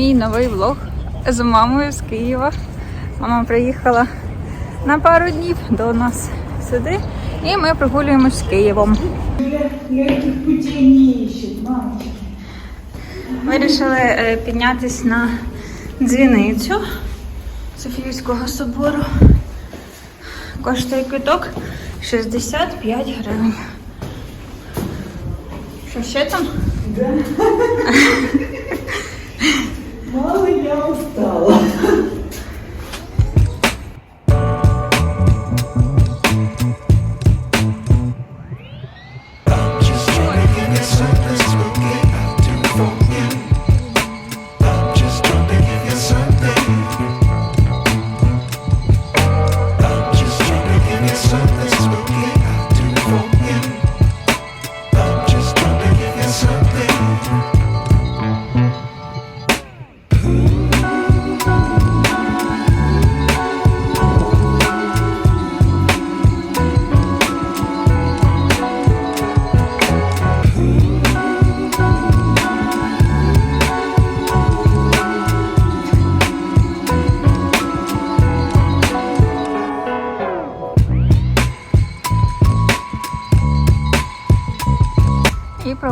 Мій новий влог з мамою з Києва. Мама приїхала на пару днів до нас сюди, і ми прогулюємось з Києвом. Вирішили е, піднятися на дзвіницю Софійського собору. Коштує квиток 65 гривень. Що ще там? Мало я устала.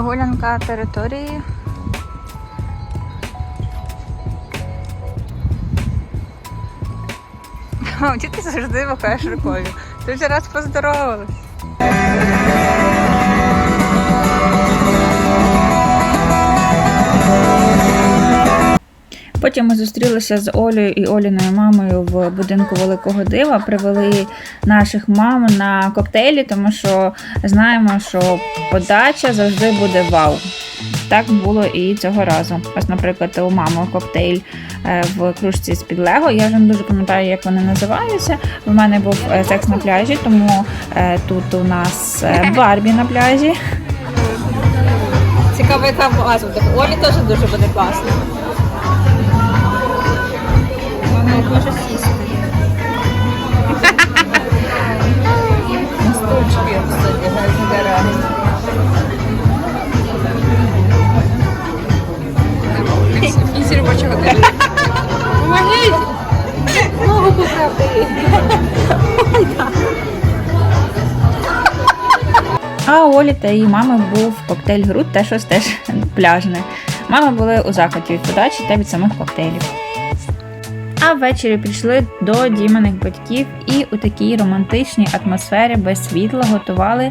Прогулянка території. О, діти завжди махаєш рукою? Ти вже раз поздоровалась. Потім ми зустрілися з Олею і Оліною мамою в будинку Великого Дива. Привели наших мам на коктейлі, тому що знаємо, що подача завжди буде вау. Так було і цього разу. Ось, наприклад, у мами коктейль е, в кружці з під Лего. Я вже не дуже пам'ятаю, як вони називаються. В мене був е, секс на пляжі, тому е, тут у нас Барбі на пляжі. Цікаво, яка база. Олі теж дуже буде класно. Вона дуже сісти. Стучки робочого тижня. Помогіть! Ногу поправити. А у Олі та її мами був коктейль Грут, те щось теж пляжне. Мами були у захваті від подачі та від самих коктейлів. А ввечері прийшли до Діманих батьків і у такій романтичній атмосфері без світла готували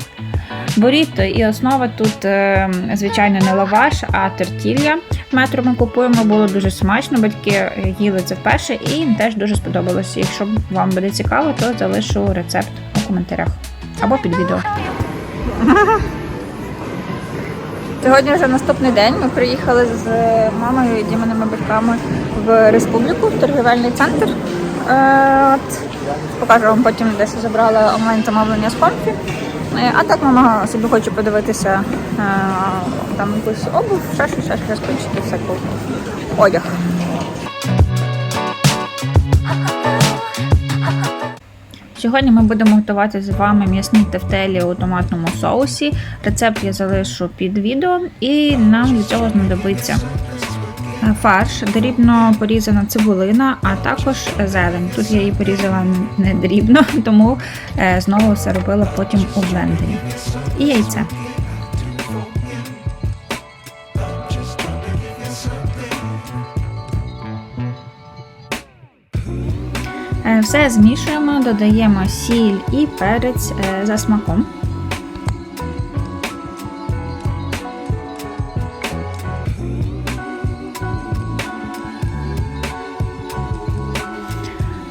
буріто. І основа тут, е, звичайно, не лаваш, а тортілля. Метро ми купуємо, було дуже смачно. Батьки їли це вперше і їм теж дуже сподобалося. Якщо вам буде цікаво, то залишу рецепт у коментарях або під відео. Сьогодні вже наступний день. Ми приїхали з мамою і Діманими батьками в республіку, в торгівельний центр. Е, От. Покажу вам потім, десь забрала онлайн замовлення з Комфі. Е, А так мама собі хоче подивитися е, там якусь обув, ще щось, почти всяку одяг. Сьогодні ми будемо готувати з вами м'ясні тефтелі у томатному соусі. Рецепт я залишу під відео, і нам для цього знадобиться е, фарш, дрібно порізана цибулина, а також зелень. Тут я її порізала не дрібно, тому е, знову все робила потім у блендері. І яйце. Все змішуємо, додаємо сіль і перець е, за смаком.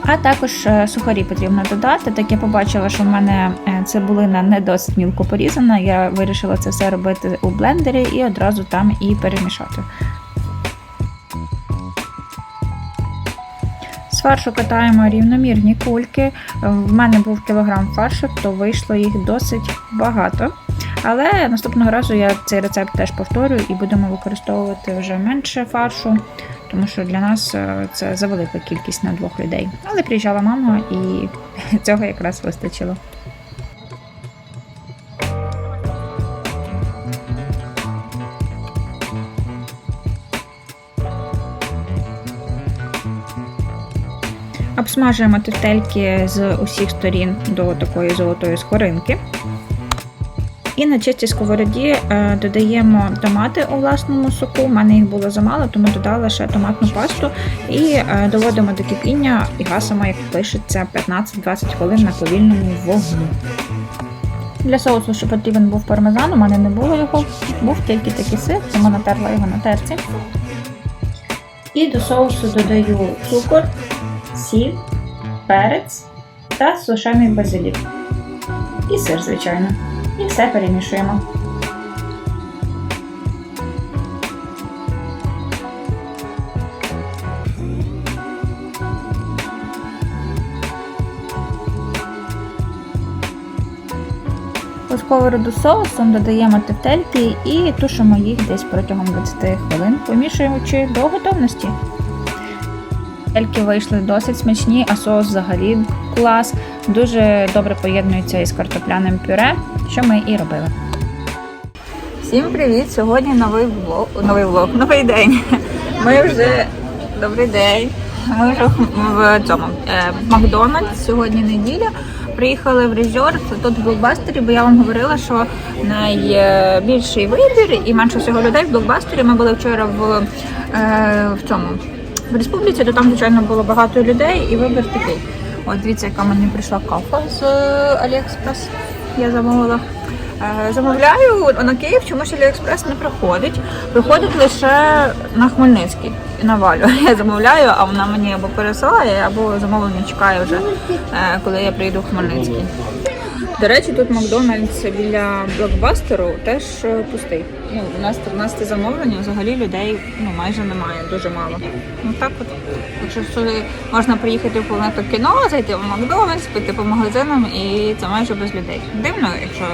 А також е, сухарі потрібно додати. Так я побачила, що в мене е, цибулина не досить мілко порізана. Я вирішила це все робити у блендері і одразу там і перемішати. Фаршу катаємо рівномірні кульки. В мене був кілограм фаршу, то вийшло їх досить багато. Але наступного разу я цей рецепт теж повторюю і будемо використовувати вже менше фаршу, тому що для нас е, це завелика кількість на двох людей. Але приїжджала мама і цього якраз вистачило. Обсмажуємо тефтельки з усіх сторін до такої золотої скоринки. І на чистій сковороді е, додаємо томати у власному соку. У мене їх було замало, тому додала ще томатну пасту і е, доводимо до кипіння і гасимо, як пишеться, 15-20 хвилин на повільному вогні. Для соусу, що потрібен був пармезан, у мене не було його, був тільки такий сир, тому натерла його на терці. І до соусу додаю цукор, сіль, перець та сушений базилік. І сир, звичайно. І все перемішуємо. У сковороду соусом додаємо тефтельки і тушимо їх десь протягом 20 хвилин, помішуючи до готовності. Тефтельки вийшли досить смачні, а соус взагалі клас. Дуже добре поєднується із картопляним пюре, що ми і робили. Всім привіт! Сьогодні новий влог, новий влог, новий день. Ми вже добрий день. Ми вже в цьому е, Макдональдс. Сьогодні неділя. Приїхали в резорт тут в блокбастері, бо я вам говорила, що найбільший вибір і менше всього людей в блокбастері. Ми були вчора в, е, в цьому в республіці, то там, звичайно, було багато людей, і вибір такий. От дивіться, яка мені прийшла кафа з Аліекспрес. Я замовила. Е, Замовляю на Київ, чомусь Аліекспрес не приходить. Приходить лише на Хмельницький на Валю. Я замовляю, а вона мені або пересилає, або замовлення чекає вже, е, коли я прийду в Хмельницький. До речі, тут Макдональдс біля блокбастеру теж е, пустий. Ну, у нас 13 замовлення, взагалі людей ну, майже немає, дуже мало. Ну так от. Якщо сюди можна приїхати в планету кіно, зайти в Макдональдс, піти по магазинам і це майже без людей. Дивно, якщо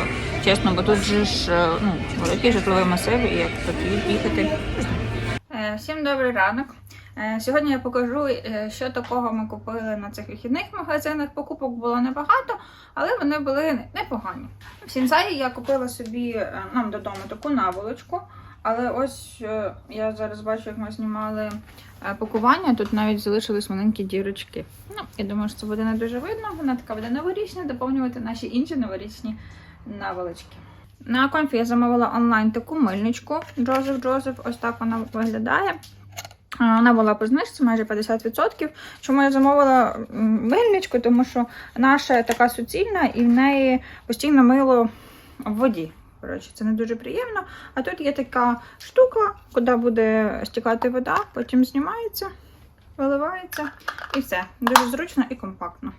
чесно, бо тут же ж е, ну, великий житловий масив, і як тут їхати. Е, Всім добрий ранок. Е, Сьогодні я покажу, е, що такого ми купили на цих вихідних магазинах. Покупок було небагато, але вони були непогані. В Сінзаї я купила собі е, нам додому таку наволочку. Але ось я зараз бачу, як ми знімали пакування. Тут навіть залишились маленькі дірочки. Ну, я думаю, що це буде не дуже видно. Вона така буде новорічна, доповнювати наші інші новорічні наволочки. На конфі я замовила онлайн таку мильничку Джозеф Джозеф. Ось так вона виглядає. Вона була по знижці майже 50%. Чому я замовила вильничку? Тому що наша така суцільна і в неї постійно мило в воді. Коротше, це не дуже приємно. А тут є така штука, куди буде стікати вода, потім знімається, виливається і все. Дуже зручно і компактно.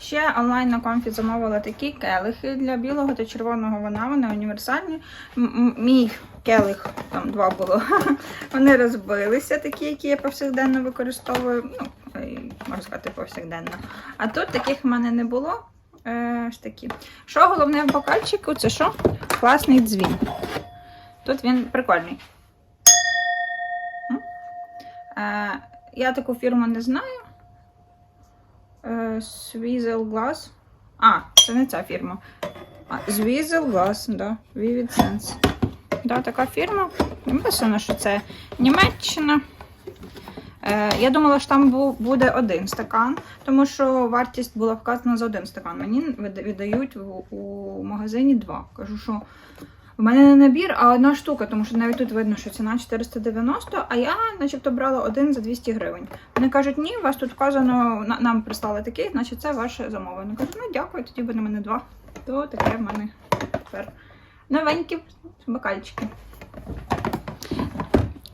Ще онлайн на конфі замовила такі келихи для білого та червоного вина. Вони універсальні. Мій келих, там два було. Вони розбилися, такі, які я повсякденно використовую. Ну, е, можна сказати, повсякденно. А тут таких в мене не було. Е, ж такі. Що головне в бокальчику, це що? Класний дзвін. Тут він прикольний. Е, я таку фірму не знаю. Е, Swizzle Glass. А, це не ця фірма. Swizzle Glass, да. Vivid Sense. Да, така фірма. Написано, що це Німеччина. Е, я думала, що там бу- буде один стакан, тому що вартість була вказана за один стакан. Мені вида- віддають у, у магазині два. Кажу, що в мене не набір, а одна штука, тому що навіть тут видно, що ціна 490, а я начебто брала один за 200 гривень. Вони кажуть, ні, у вас тут вказано, нам прислали такий, значить це ваше замовлення. Кажу, ну дякую, тоді буде в мене два. То таке в мене тепер новенькі бокальчики.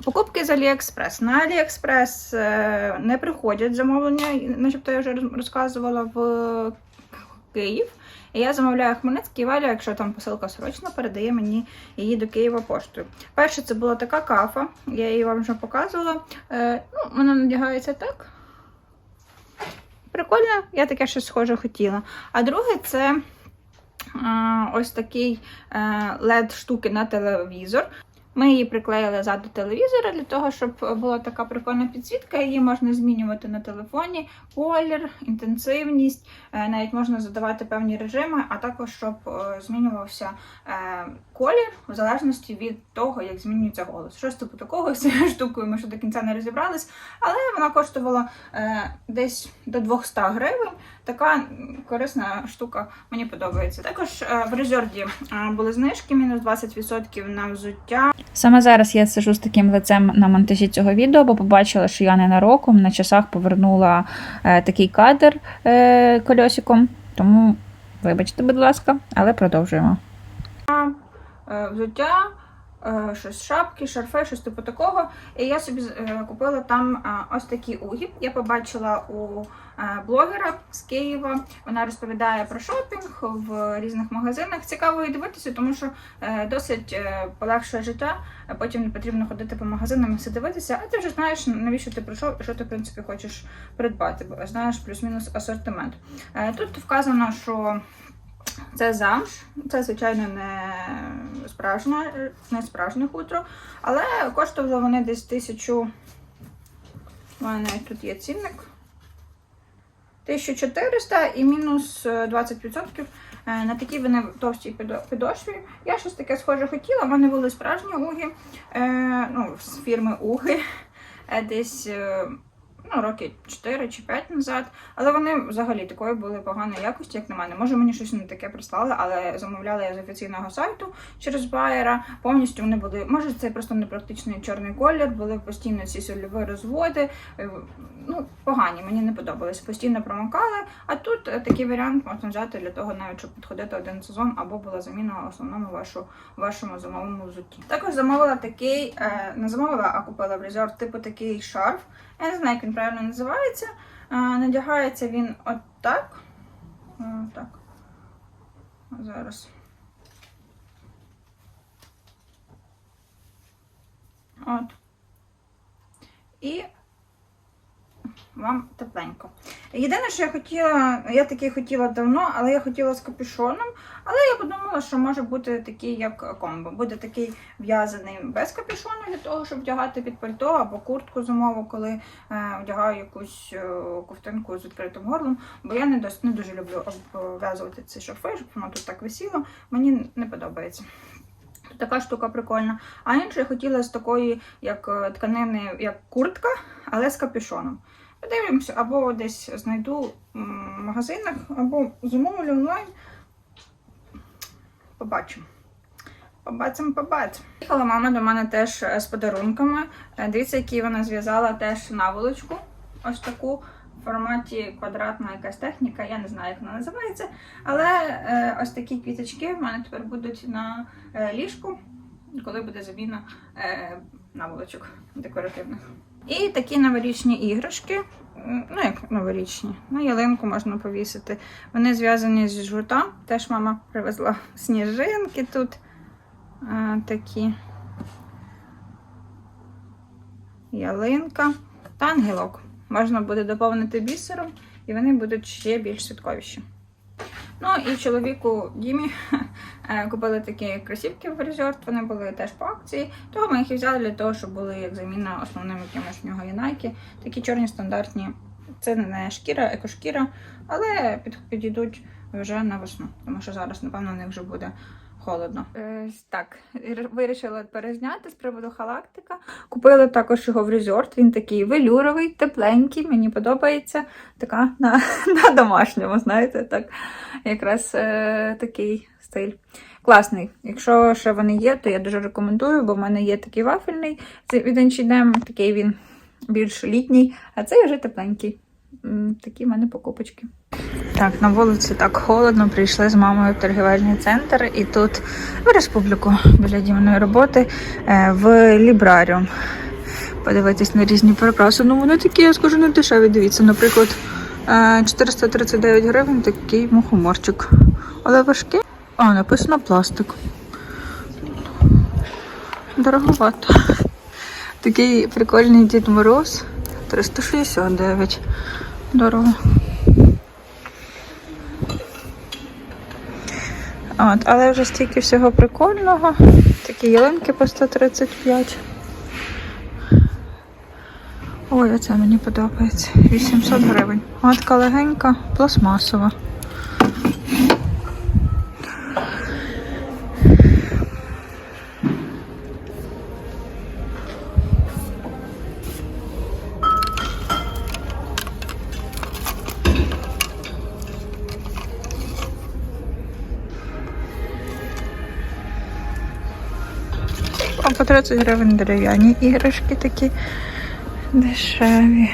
Покупки з Аліекспрес. На Аліекспрес е, не приходять замовлення, начебто я вже розказувала в Київ. І я замовляю Хмельницький і Валя, якщо там посилка срочно, передає мені її до Києва поштою. Перше, це була така кафа, я її вам вже показувала. Е, ну, вона надягається так. Прикольно, я таке щось схоже хотіла. А друге, це е, ось такий е, LED-штуки на телевізор. Ми її приклеїли ззаду телевізора для того, щоб була така прикольна підсвітка. Її можна змінювати на телефоні, колір, інтенсивність, е, навіть можна задавати певні режими, а також щоб е, змінювався е, колір в залежності від того, як змінюється голос. Щось типу такого з цією штукою ми ще до кінця не розібрались, але вона коштувала десь до 200 гривень. Така корисна штука мені подобається. Також в резорді були знижки, мінус 20% на взуття. Саме зараз я сижу з таким лицем на монтажі цього відео, бо побачила, що я ненароком на часах повернула е, такий кадр е, кольосиком. Тому вибачте, будь ласка, але продовжуємо. Е, взуття, щось шапки, шарфи, щось типу такого. І я собі е, купила там е, ось такі угі. Я побачила у е, блогера з Києва. Вона розповідає про шопінг в різних магазинах. Цікаво її дивитися, тому що е, досить е, полегшує життя. Потім не потрібно ходити по магазинам і все дивитися. А ти вже знаєш, навіщо ти прийшов і що ти в принципі хочеш придбати, бо знаєш плюс-мінус асортимент. Е, Тут вказано, що це замш, це, звичайно, не справжнє, не справжнє хутро, але коштували вони десь тисячу. У мене тут є цінник. 1400 і мінус е, 20%. Е, На такій вони товстій підошві. Я щось таке схоже хотіла. У мене були справжні уги, е, ну, з фірми Уги. Е, Десь е, ну, роки 4 чи 5 назад. Але вони взагалі такої були поганої якості, як на мене. Може, мені щось не таке прислали, але замовляла я з офіційного сайту через байера. Повністю вони були. Може, це просто непрактичний чорний колір, були постійно ці сольові розводи. Е, Ну, погані, мені не подобались. Постійно промокали. А тут е, такий варіант можна взяти для того, навіть щоб підходити один сезон, або була заміна основному вашу, вашому зимовому взутті. Також замовила такий, е, не замовила, а купила в резорт, типу такий шарф. Я не знаю, як він правильно називається. Надягається він отак. Отак. Так. Зараз. От. І вам тепленько. Єдине, що я хотіла, я таки хотіла давно, але я хотіла з капюшоном. Але я подумала, що може бути такий, як комбо. Буде такий в'язаний без капюшону для того, щоб вдягати під пальто або куртку зимову, коли е, вдягаю якусь е, ковтинку з відкритим горлом. Бо я не, дос, не дуже люблю обв'язувати ці шарфи, щоб воно тут так висіло. Мені не подобається. Така штука прикольна. А інше я хотіла з такої, як е, тканини, як куртка, але з капюшоном. Подивимося, або десь знайду в магазинах, або замовлю онлайн. Побачимо. Побачимо, побачимо. Їхала мама до мене теж е, з подарунками. Е, Дивіться, які вона зв'язала теж наволочку. Ось таку в форматі квадратна якась техніка, я не знаю, як вона називається. Але е, ось такі квіточки в мене тепер будуть на ліжку, коли буде заміна наволочок декоративних. І такі новорічні іграшки. Ну, як новорічні, на ялинку можна повісити. Вони зв'язані з жгута. Теж мама привезла сніжинки тут е, такі. Ялинка та ангелок. Можна буде доповнити бісером, і вони будуть ще більш святковіші. Ну і чоловіку Дімі е, купили такі кросівки в резорт, вони були теж по акції. Того ми їх і взяли для того, щоб були як заміна основним якимось в нього є Nike. Такі чорні стандартні. Це не шкіра, екошкіра, але під, підійдуть вже на весну, тому що зараз, напевно, у них вже буде холодно. Е, так, вирішила перезняти з приводу халактика. Купили також його в резорт. Він такий велюровий, тепленький, мені подобається. Така на, на домашньому, знаєте, так якраз е, такий стиль. Класний. Якщо ще вони є, то я дуже рекомендую, бо в мене є такий вафельний це від H&M, такий він більш літній, а цей вже тепленький. Такі в мене покупочки. Так, на вулиці так холодно. Прийшли з мамою в торгівельний центр, і тут в республіку біля дімної роботи е, в Лібраріум. Подивитись на різні прикраси. Ну вони такі, я скажу, не дешеві. Дивіться, наприклад, е, 439 гривень такий мухоморчик. Але важкий. А, написано пластик. Дороговато. Такий прикольний Дід Мороз. 369. Дорого. От, але вже стільки всього прикольного. Такі ялинки по 135. Ой, оце мені подобається. 800 гривень. Матка легенька, пластмасова. По 30 гривень дерев'яні іграшки такі дешеві.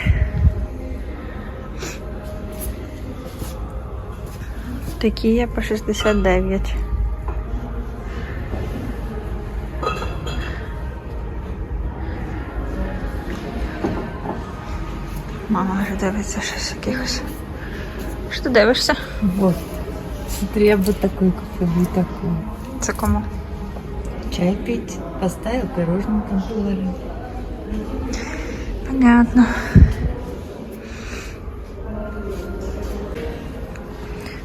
Такі є по 69. Мама вже дивиться щось якихось. Що ти дивишся? Вот. Смотри, я бы такой купил, такой. Це кому? Чай пить. Поставил, пирожным там положил. Понятно.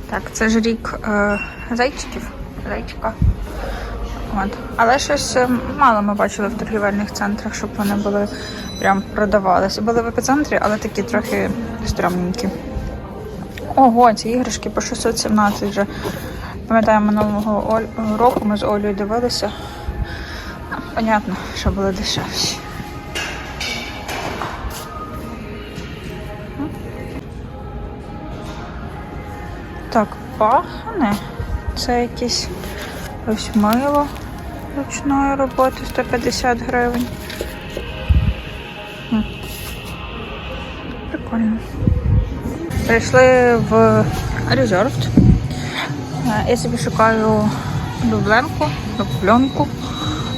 Так, це ж рік е, зайчиків. Зайчика. От. Але щось е, мало ми бачили в торгівельних центрах, щоб вони були прям продавалися. Були в епіцентрі, але такі трохи стрьомненькі. Ого, ці іграшки по 617 вже. Пам'ятаю, минулого року ми з Олею дивилися. Понятно, що були дешевші. Так, пахне. Це якесь ось мило ручної роботи 150 гривень. Прикольно. Прийшли в резервт. Е, Я собі шукаю дубленку, дубленку.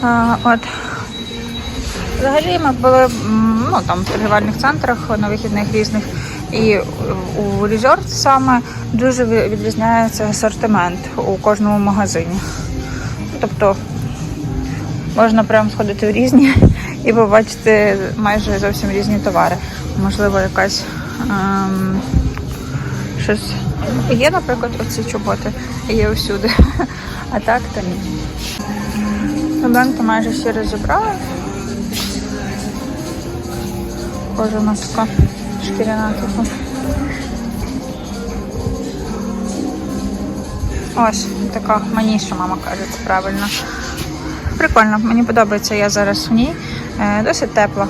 Е, От. Взагалі ми були ну, там, в торгівельних центрах на вихідних різних. І у резорт саме дуже відрізняється асортимент у кожному магазині. Тобто можна прямо сходити в різні і побачити майже зовсім різні товари. Можливо, якась ем, щось є, наприклад, оці чоботи, є всюди. А так то ні. Проблемки майже всі розібрали. Кожна така шкіряна типу. Ось така маніша, мама каже, це правильно. Прикольно, мені подобається, я зараз в ній. Е, досить тепла.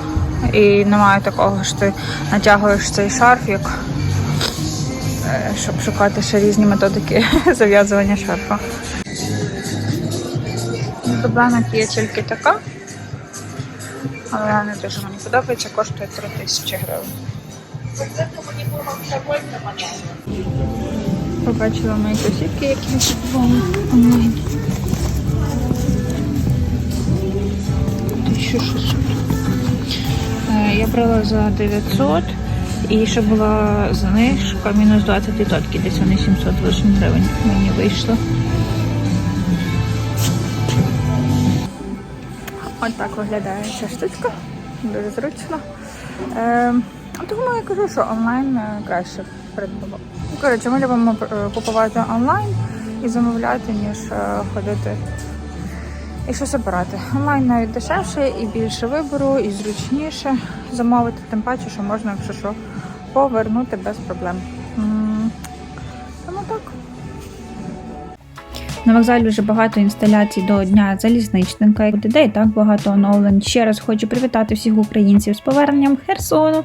І немає такого, що ти натягуєш цей шарф, як е, щоб шукати ще різні методики зав'язування шарфа. Проблема є тільки така. Але вона не дуже мені подобається, коштує 3 тисячі гривень. Побачила мої кросівки, які купувала онлайн. 1600. Е, Я брала за 900 і ще була знижка мінус 20%, десь вони 700 лишень гривень мені вийшло. Так виглядає ця штучка. Дуже зручно. Е, тому я кажу, що онлайн е, краще придбати. Коротше, ми любимо е, купувати онлайн і замовляти, ніж е, ходити і щось обирати. Онлайн навіть дешевше і більше вибору, і зручніше замовити, тим паче, що можна, якщо що, повернути без проблем. Тому так. На вокзалі вже багато інсталяцій до Дня залізничника, де і так багато оновлень. Ще раз хочу привітати всіх українців з поверненням Херсону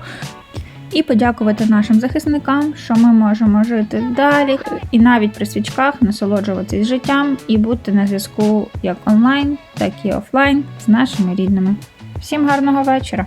і подякувати нашим захисникам, що ми можемо жити далі і навіть при свічках насолоджуватись життям і бути на зв'язку як онлайн, так і офлайн з нашими рідними. Всім гарного вечора!